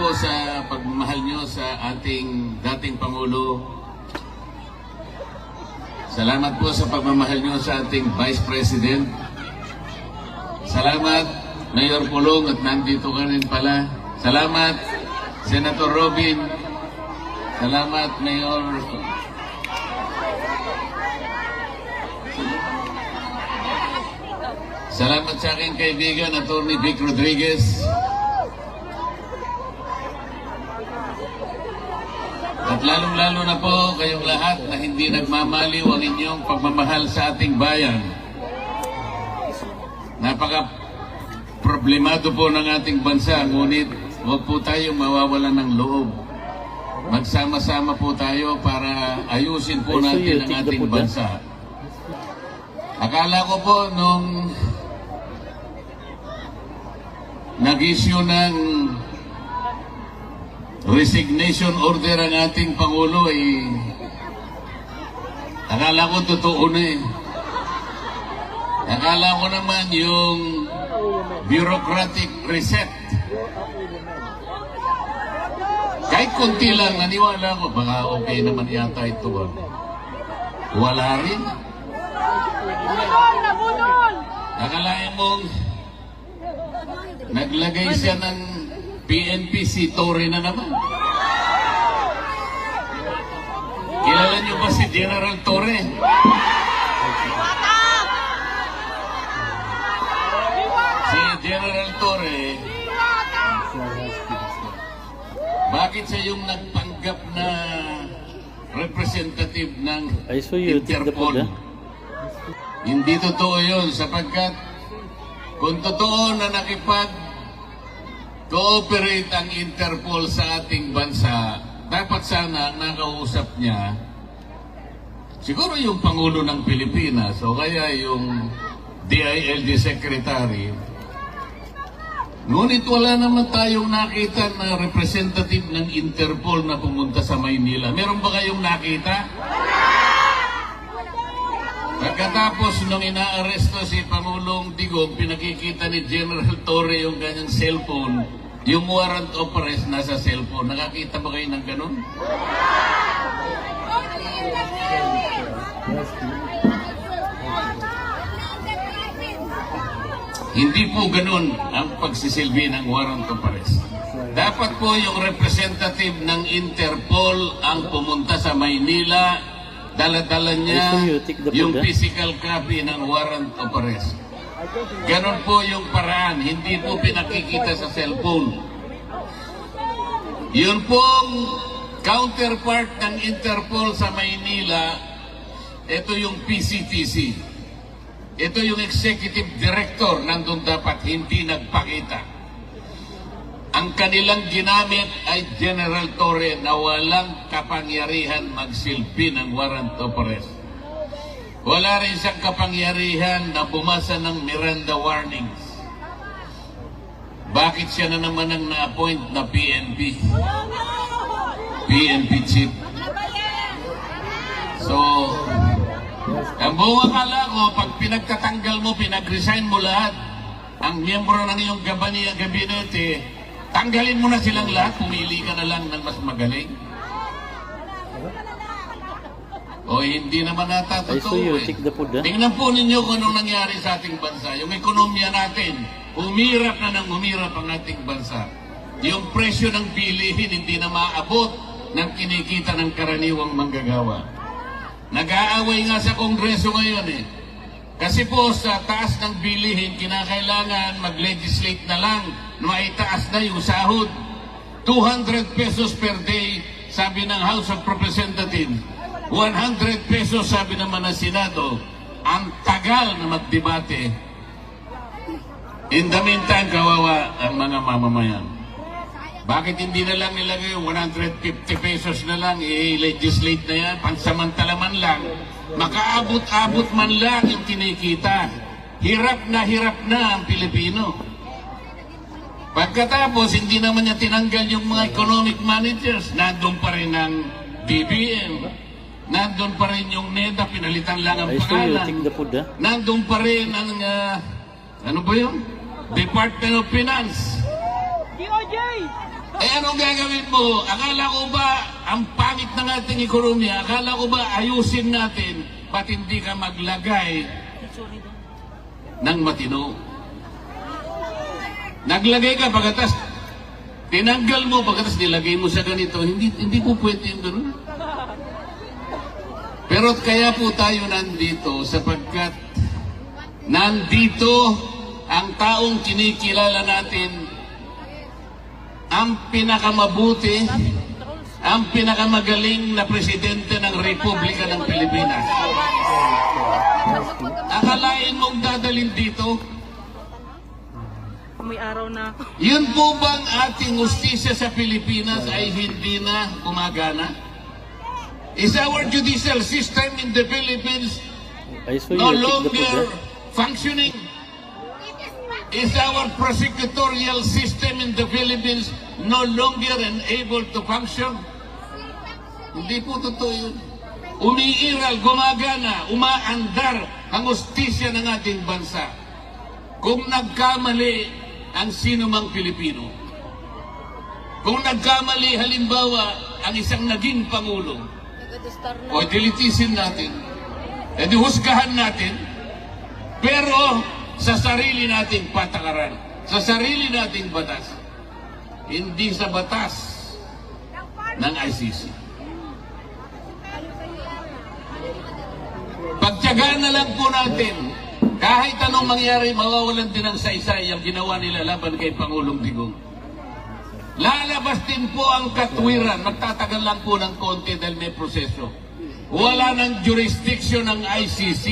po sa pagmamahal nyo sa ating dating Pangulo. Salamat po sa pagmamahal nyo sa ating Vice President. Salamat, Mayor Pulong, at nandito ka rin pala. Salamat, Senator Robin. Salamat, Mayor. Salamat sa aking kaibigan, Atty. Vic Rodriguez. At lalong-lalo na po kayong lahat na hindi nagmamaliw ang inyong pagmamahal sa ating bayan. Napaka problemado po ng ating bansa, ngunit huwag po tayong mawawalan ng loob. Magsama-sama po tayo para ayusin po natin ang ating bansa. Akala ko po nung nag-issue ng resignation order ang ating Pangulo ay akala ko totoo na eh. Akala ko naman yung bureaucratic reset. Kahit konti lang, naniwala ko, baka okay naman yata ito. ah. Wala rin. Akalain mong naglagay siya ng PNP si Torre na naman. Kilala niyo ba si General Torre? Si General Torre, bakit siya yung nagpanggap na representative ng Interpol? Hindi totoo yun sapagkat kung totoo na nakipag cooperate ang Interpol sa ating bansa, dapat sana nakausap niya siguro yung Pangulo ng Pilipinas o kaya yung DILG Secretary. Ngunit wala naman tayong nakita na representative ng Interpol na pumunta sa Maynila. Meron ba kayong nakita? Pagkatapos nung inaaresto si Pangulong Digong, pinakikita ni General Torre yung kanyang cellphone, yung warrant of arrest nasa cellphone. Nakakita ba kayo ng ganun? Hindi po ganun ang pagsisilbi ng warrant of arrest. Dapat po yung representative ng Interpol ang pumunta sa Maynila, dala-dala niya yung physical copy ng warrant of arrest. Ganon po yung paraan, hindi po pinakikita sa cellphone. Yun pong counterpart ng Interpol sa Maynila, ito yung PCTC. Ito yung executive director, nandun dapat hindi nagpakita. Ang kanilang ginamit ay General Torre na walang kapangyarihan magsilbi ng warrant of arrest. Wala rin siyang kapangyarihan na bumasa ng Miranda warnings. Bakit siya na naman ang na-appoint na PNP? PNP chief. So, ang buong akala ko, pag pinagtatanggal mo, pinag-resign mo lahat, ang miyembro ng iyong gabani, gabinete, tanggalin mo na silang lahat, pumili ka na lang ng mas magaling. O hindi naman nata totoo eh. ah. Tingnan po ninyo kung anong nangyari sa ating bansa. Yung ekonomiya natin, humirap na ng humirap ang ating bansa. Yung presyo ng bilihin hindi na maabot ng kinikita ng karaniwang manggagawa. Nag-aaway nga sa Kongreso ngayon eh. Kasi po sa taas ng bilihin, kinakailangan mag-legislate na lang maitaas na yung sahod. 200 pesos per day, sabi ng House of Representatives. 100 pesos, sabi naman ng Senado. Ang tagal na magdebate. In the meantime, kawawa ang mga mamamayan. Bakit hindi na lang nilagay yung 150 pesos na lang, i-legislate na yan, pansamantala man lang, makaabot-abot man lang yung kinikita. Hirap na hirap na ang Pilipino. Pagkatapos, hindi naman niya tinanggal yung mga economic managers. Nandun pa rin ang BBM. Nandun pa rin yung NEDA, pinalitan lang ang pangalan. ah. Nandun pa rin ang, ah, ano ba yun? Department of Finance. DOJ! Eh anong gagawin mo? Akala ko ba ang pangit ng ating ekonomiya, akala ko ba ayusin natin ba't hindi ka maglagay ng matino? Naglagay ka pagkatas tinanggal mo pagkatas nilagay mo sa ganito. Hindi hindi po pwede yung ganun. Pero kaya po tayo nandito sapagkat nandito ang taong kinikilala natin ang pinakamabuti, ang pinakamagaling na presidente ng Republika ng Pilipinas. Akalain mong dadalhin dito? May araw na. Yun po bang ating justisya sa Pilipinas ay hindi na gumagana? Is our judicial system in the Philippines no longer functioning? Is our prosecutorial system in the Philippines no longer able to function? Hindi po totoo yun. Umiiral, gumagana, umaandar ang ustisya ng ating bansa. Kung nagkamali ang sino mang Pilipino, kung nagkamali halimbawa ang isang naging Pangulo, o dilitisin natin, edi husgahan natin, pero sa sarili nating patakaran, sa sarili nating batas, hindi sa batas ng ICC. Pagtyagaan na lang po natin, kahit anong mangyari, mawawalan din ng saysay ang ginawa nila laban kay Pangulong Digong. Lalabas din po ang katwiran, magtatagal lang po ng konti dahil may proseso. Wala ng jurisdiction ng ICC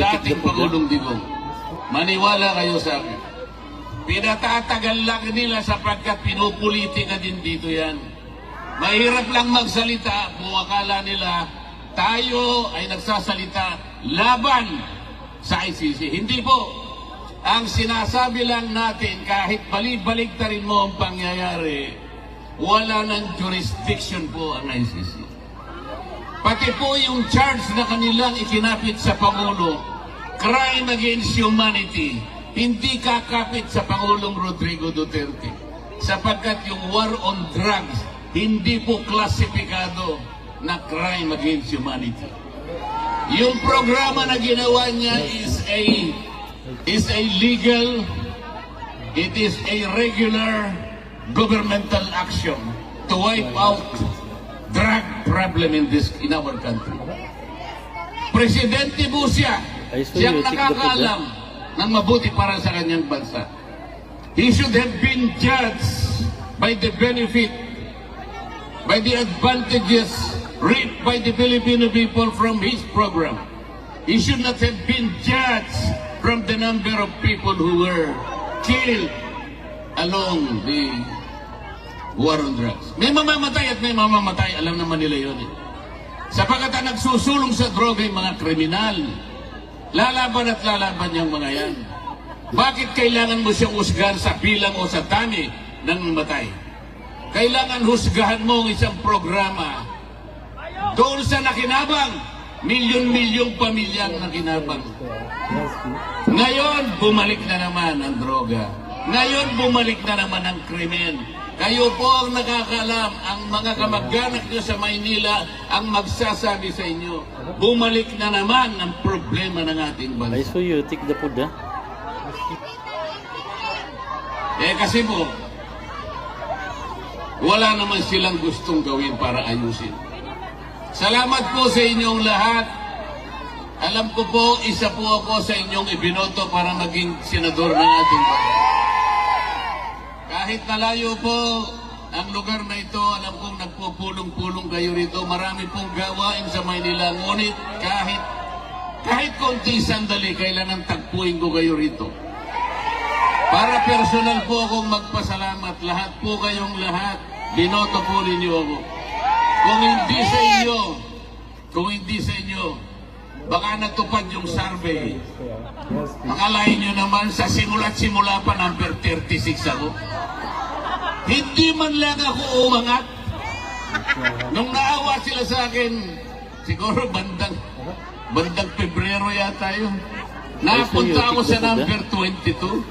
sa ating. Pangulong Digong. Maniwala kayo sa akin. Pinatatagal lang nila sapagkat pinupolitika din dito yan. Mahirap lang magsalita kung akala nila tayo ay nagsasalita laban sa ICC. Hindi po. Ang sinasabi lang natin, kahit balik-balik na rin mo ang pangyayari, wala ng jurisdiction po ang ICC. Pati po yung charge na kanilang ikinapit sa Pangulo, crime against humanity, hindi kakapit sa Pangulong Rodrigo Duterte. Sapagkat yung war on drugs, hindi po klasipikado na crime against humanity. Yung programa na ginawa niya is a is a legal, it is a regular governmental action to wipe out drug problem in this in our country. Presidente po siya. Siyang nakakaalam ng mabuti para sa kanyang bansa. He should have been judged by the benefit, by the advantages reaped by the Filipino people from his program. He should not have been judged from the number of people who were killed along the war on drugs. May mamamatay at may mamamatay, alam naman nila yun eh. Sapagkat ang nagsusulong sa droga yung mga kriminal. Lalaban at lalaban yung mga yan. Bakit kailangan mo siyang husgahan sa bilang o sa dami ng matay? Kailangan husgahan mo ang isang programa doon sa nakinabang, milyon-milyong pamilyang nakinabang. Ngayon, bumalik na naman ang droga. Ngayon, bumalik na naman ang krimen. Kayo po ang nakakalam, ang mga kamag-anak nyo sa Maynila ang magsasabi sa inyo, bumalik na naman ang problema ng ating I bansa. saw you take the food, ah. Eh kasi po, wala naman silang gustong gawin para ayusin. Salamat po sa inyong lahat. Alam ko po, isa po ako sa inyong ibinoto para maging senador ng ating bansa. Kahit nalayo po ang lugar na ito, alam kong nagpupulong-pulong kayo rito. Marami pong gawain sa Maynila. Ngunit kahit kahit konti sandali, kailangan tagpuin ko kayo rito. Para personal po akong magpasalamat. Lahat po kayong lahat, binoto po ninyo ako. Kung hindi sa inyo, kung hindi sa inyo, baka natupad yung survey. Akalain nyo naman, sa simula't simula pa, number 36 ako. Hindi man lang ako umangat. Nung naawa sila sa akin, siguro bandang, bandang Pebrero yata yun. Napunta ako sa number 22.